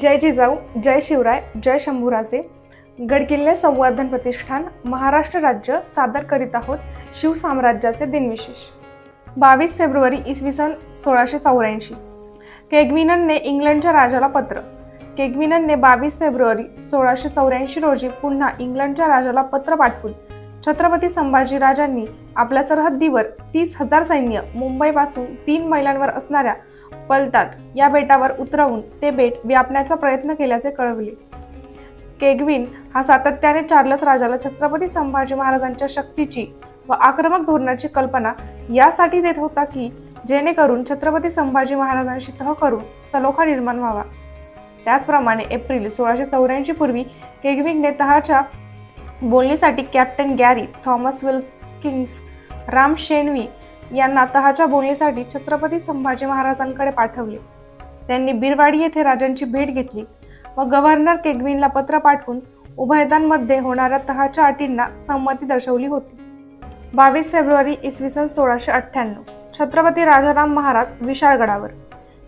जय जिजाऊ जय शिवराय जय शंभूराजे. गडकिल्ले संवर्धन प्रतिष्ठान महाराष्ट्र राज्य सादर करीत आहोत शिवसाम्राज्याचे दिनविशेष. बावीस फेब्रुवारी इसवी सन सोळाशे चौऱ्याऐंशी. केगविननने इंग्लंडच्या राजाला पत्र. केगविननने बावीस फेब्रुवारी सोळाशे चौऱ्याऐंशी रोजी पुन्हा इंग्लंडच्या राजाला पत्र पाठवून छत्रपती संभाजी राजांनी आपल्या सरहद्दीवर तीस हजार सैन्य मुंबईपासून तीन मैलांवर असणाऱ्या पलतात. या बेटावर उतरवून ते बेट व्यापण्याचा प्रयत्न केल्याचे कळवले. केगविन हा सातत्याने चार्लस राजाला छत्रपती संभाजी महाराजांच्या शक्तीची व आक्रमक धोरणाची कल्पना यासाठी देत होता की जेणेकरून छत्रपती संभाजी महाराजांशी तह करून सलोखा निर्माण व्हावा. त्याचप्रमाणे एप्रिल सोळाशे चौऱ्याऐंशी पूर्वी केगविनने तहाच्या बोलणीसाठी captain Gary Thomas Wilkins Ram Shenvi यांना तहाच्या बोलणीसाठी छत्रपती संभाजी महाराजांकडे पाठवले. त्यांनी बिरवाडी येथे राजांची भेट घेतली व गव्हर्नर केगविनला पत्र पाठवून उभयतांमध्ये होणाऱ्या तहाच्या अटींना संमती दर्शवली होती. बावीस फेब्रुवारी इसवी सन सोळाशे अठ्ठ्याण्णव छत्रपती राजाराम महाराज विशाळगडावर.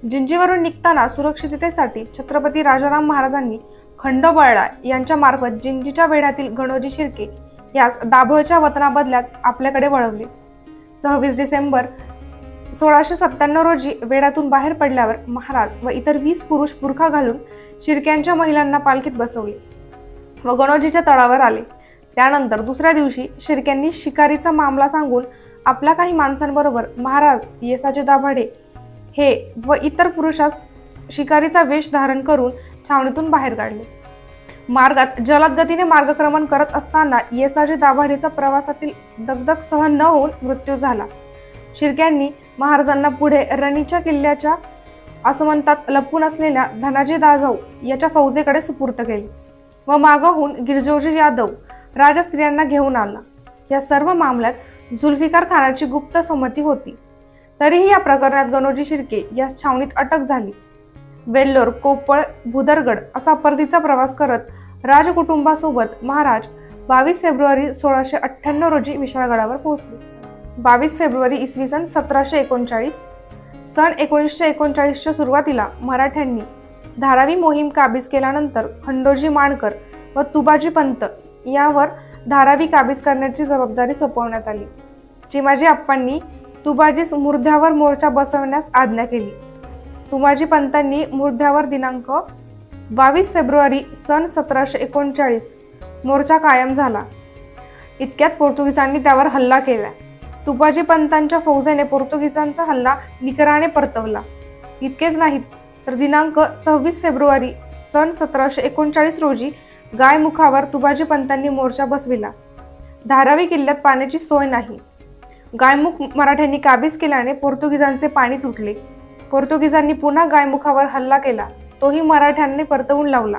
जिंजीवरून निघताना सुरक्षिततेसाठी छत्रपती राजाराम महाराजांनी खंडोबाळा यांच्या मार्फत जिंजीच्या वेढ्यातील गणोजी शिर्के यास दाभोळच्या वतनाबदल्यात आपल्याकडे वळवले. सव्वीस डिसेंबर सोळाशे सत्त्याण्णव रोजी वेढ्यातून बाहेर पडल्यावर महाराज व इतर वीस पुरुष बुरखा घालून शिरक्यांच्या महिलांना पालखीत बसवले व गणोजीच्या तळावर आले. त्यानंतर दुसऱ्या दिवशी शिर्क्यांनी शिकारीचा मामला सांगून आपल्या काही माणसांबरोबर महाराज येसाचे दाभाडे हे व इतर पुरुषास शिकारीचा वेश धारण करून छावणीतून बाहेर काढले. मार्गात जलद गतीने मार्गक्रमण करत असताना येसाजी दाभाडीचा प्रवासातील दगदग सहन न होऊन मृत्यू झाला. शिर्क्यांनी महाराजांना पुढे रणीच्या किल्ल्याच्या आसमंतात लपून असलेल्या धनाजी दाजाऊ याच्या फौजेकडे सुपूर्त केले व मागहून गिरजोजी यादव राजस्त्रियांना घेऊन आला. या सर्व मामल्यात जुल्फिकार खानाची गुप्त संमती होती. तरीही या प्रकरणात गणोजी शिर्के या छावणीत अटक झाली. वेल्लोर कोपळ भुदरगड असा परतीचा प्रवास करत राजकुटुंबासोबत महाराज बावीस फेब्रुवारी सोळाशे अठ्ठ्याण्णव रोजी विशाळगडावर पोहोचले. बावीस फेब्रुवारी इसवी सन सतराशे एकोणचाळीस. सन एकोणीसशे एकोणचाळीसच्या सुरुवातीला मराठ्यांनी धारावी मोहीम काबीज केल्यानंतर खंडोजी माणकर व तुबाजी पंत यावर धारावी काबीज करण्याची जबाबदारी सोपवण्यात आली चिमाजी आप्पांनी तुबाजीस मुर्ध्यावर मोर्चा बसवण्यास आज्ञा केली. तुमाजी पंतांनी मुर्ध्यावर दिनांक बावीस फेब्रुवारी सन सतराशे एकोणचाळीस मोर्चा कायम झाला. इतक्यात पोर्तुगीजांनी त्यावर हल्ला केला. तुपाजी पंतांच्या फौजेने पोर्तुगीजांचा हल्ला निकराने परतवला. इतकेच नाहीत तर दिनांक सव्वीस फेब्रुवारी सन सतराशे एकोणचाळीस रोजी गायमुखावर तुबाजी पंतांनी मोर्चा बसविला. धारावी किल्ल्यात पाण्याची सोय नाही. गायमुख मराठ्यांनी काबीज केल्याने पोर्तुगीजांचे पाणी तुटले. पोर्तुगीजांनी पुन्हा गायमुखावर हल्ला केला. तोही मराठ्यांनी परतवून लावला.